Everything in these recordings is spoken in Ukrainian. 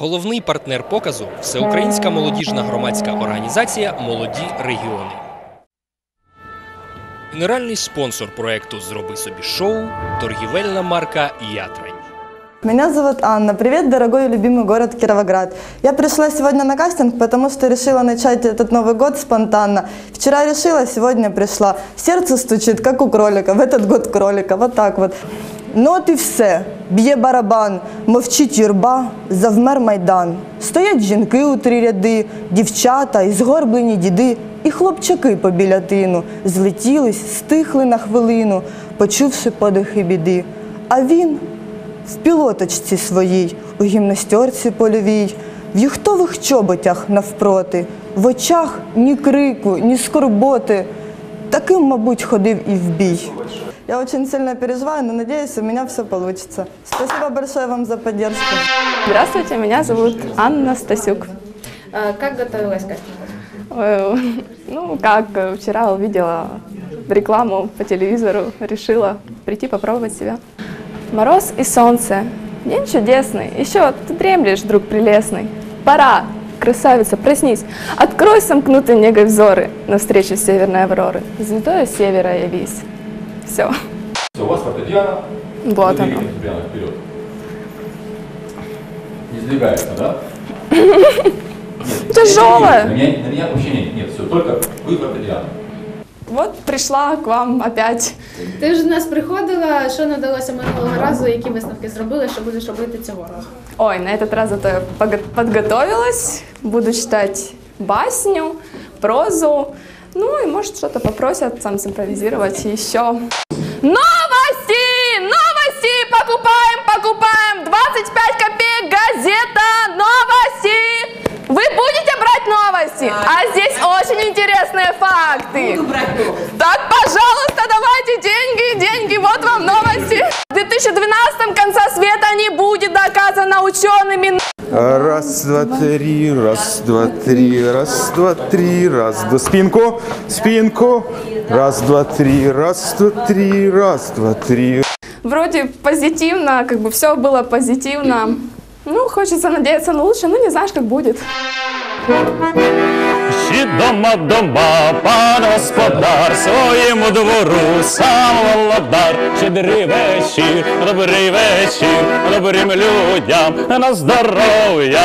Головний партнер показу всеукраїнська молодіжна громадська організація Молоді регіони. Генеральний спонсор проекту Зроби собі шоу торгівельна марка Ятрань. Меня зовут Анна. Привет, дорогой и любимый город Кировоград. Я пришла сегодня на кастинг, потому что решила начать этот Новый год спонтанно. Вчера решила, сегодня пришла. Сердце стучит, как у кролика. В этот год кролика. Вот так вот. Ну і все. Б'є барабан, мовчить юрба, завмер майдан. Стоять жінки у три ряди, дівчата і згорблені діди, і хлопчаки побіля тину. Злетілись, стихли на хвилину, почувши подихи біди. А він в пілоточці своїй, у гімнастерці польовій, в юхтових чоботях навпроти, в очах ні крику, ні скорботи. Таким, мабуть, ходив і в бій. Я очень сильно переживаю, но надеюсь, у меня все получится. Спасибо большое вам за поддержку. Здравствуйте, меня зовут Анна Стасюк. А Как готовилась к Ну, как вчера увидела рекламу по телевизору, решила прийти попробовать себя. Мороз и солнце, день чудесный, еще ты дремлешь, друг прелестный. Пора, красавица, проснись, открой сомкнутые негой взоры навстречу северной авроры. Звездою севера явись. Все. Все, у вас фортепиано. Вот Вы оно. двигаете фортепиано вперед. Не сдвигается, да? Нет, Тяжелое. На меня, на меня вообще нет, нет, все, только вы фортепиано. Вот пришла к вам опять. Ти ж до нас приходила, що не вдалося минулого разу, які висновки зробили, що будеш робити цього разу? Ой, на этот раз зато я пого- подготовилась. Буду читать басню, прозу. Ну и может что-то попросят сам симпровизировать еще. Новости! Новости! Покупаем, покупаем! 25 копеек газета «Новости». Вы будете брать новости? А здесь очень интересные факты. Так, пожалуйста, давайте деньги, деньги, вот вам новости. В 2012 конца света не будет доказано учеными. Раз, два, три, раз, два, три, раз, два, три, раз, два, спинку, спинку, раз, два, три, раз, два, три, раз, два, три. Вроде позитивно, как бы все было позитивно. Ну, хочется надеяться на лучшее, ну не знаешь, как будет. Чи дома дома, пан господар, своєму двору сам володар. Щедрий вечір, добрий вечір, добрим людям на здоров'я.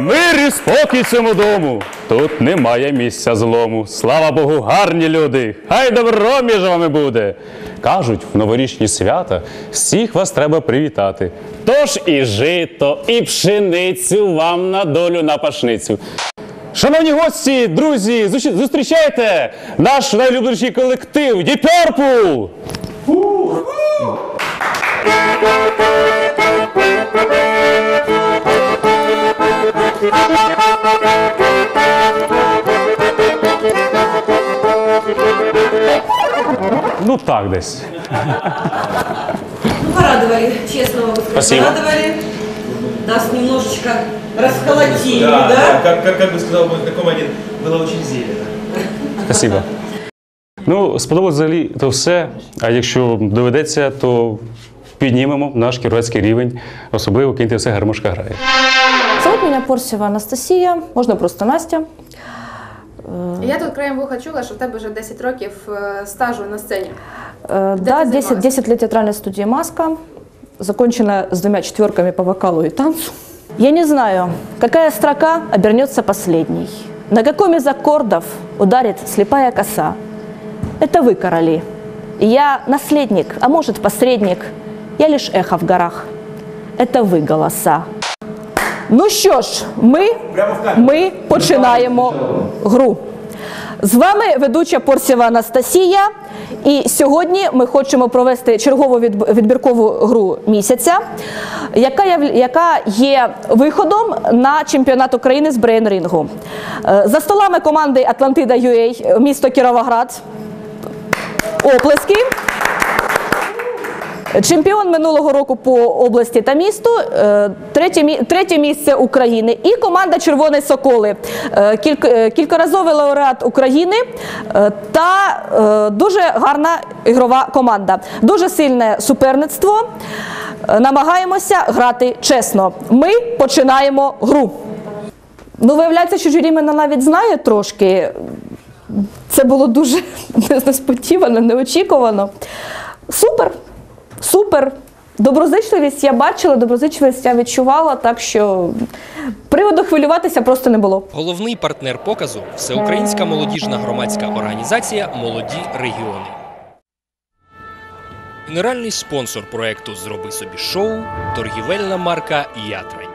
Мир і спокій цьому дому. Тут немає місця злому. Слава Богу, гарні люди. Хай добро між вами буде. Кажуть, в новорічні свята всіх вас треба привітати. Тож і жито, і пшеницю вам на долю на пашницю. Шановні гості, друзі, зустрічайте наш найлюбленіший колектив Deep Purple! Ну так десь. Ну, порадовали, честно могу сказать. Спасибо. Порадовали. Нас немножечко расхолодили, да? да, Как, как, как бы сказал мой знакомый один, было очень зелено. Спасибо. Ну, сподобалось взагалі то все. А якщо доведеться, то піднімемо наш кіровецький рівень, особливо киньте все гармошка грає. Зовут меня Порсева Анастасия, можно просто Настя. Я тут краєм вуха чула, що в тебе вже 10 років е, стажу на сцені. Э, ты Да, 10, занималась? 10 лет театральной студии «Маска», закончена с двумя четверками по вокалу и танцу. Я не знаю, какая строка обернется последней, на каком из аккордов ударит слепая коса. Это вы, короли. И Я наследник, а может посредник, я лишь эхо в горах. Это ви голоса. Ну що ж, ми, ми починаємо гру. З вами ведуча Порсєва Анастасія. І сьогодні ми хочемо провести чергову відбіркову гру місяця, яка, яка є виходом на чемпіонат України з брейн-рінгу. Е, За столами команди Атлантида UA, місто Кіровоград. Оплески. Чемпіон минулого року по області та місту, е, третє, місце України і команда Червоні Соколи, е, е, кількоразовий лауреат України та дуже гарна ігрова команда. Дуже сильне суперництво. Намагаємося грати чесно. Ми починаємо гру. Ну, виявляється, що журі мене навіть знає трошки. Це було дуже несподівано, неочікувано. Супер, супер. Доброзичливість я бачила, доброзичливість я відчувала, так що приводу хвилюватися просто не було. Головний партнер показу всеукраїнська молодіжна громадська організація Молоді регіони. Генеральний спонсор проекту Зроби собі шоу торгівельна марка Ятрай.